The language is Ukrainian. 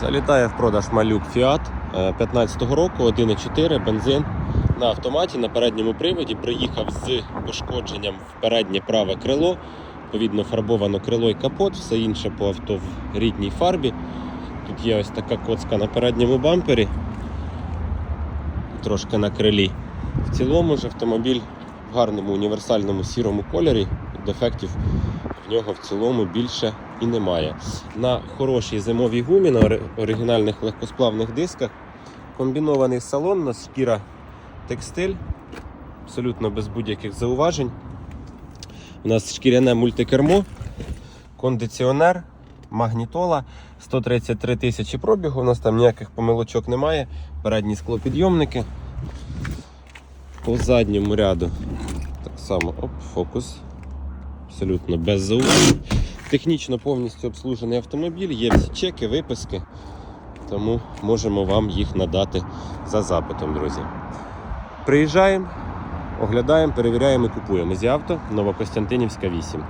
Залітає в продаж малюк Fiat 15-го року, 1,4 бензин на автоматі на передньому приводі. Приїхав з пошкодженням в переднє праве крило. Відповідно, фарбовано крило і капот, все інше по авто в рідній фарбі. Тут є ось така коцка на передньому бампері, трошки на крилі. В цілому ж автомобіль в гарному універсальному сірому кольорі. Дефектів в нього в цілому більше і немає. На хорошій зимовій гумі, на оригінальних легкосплавних дисках. Комбінований салон, у нас шкіра текстиль, абсолютно без будь-яких зауважень. У нас шкіряне мультикермо, кондиціонер, магнітола, 133 тисячі пробігу. У нас там ніяких помилочок немає. Передні склопідйомники. По задньому ряду так само оп, фокус. Абсолютно без зауважень. Технічно повністю обслужений автомобіль, є всі чеки, виписки, тому можемо вам їх надати за запитом, друзі. Приїжджаємо, оглядаємо, перевіряємо і купуємо. Зі авто Новокостянтинівська 8.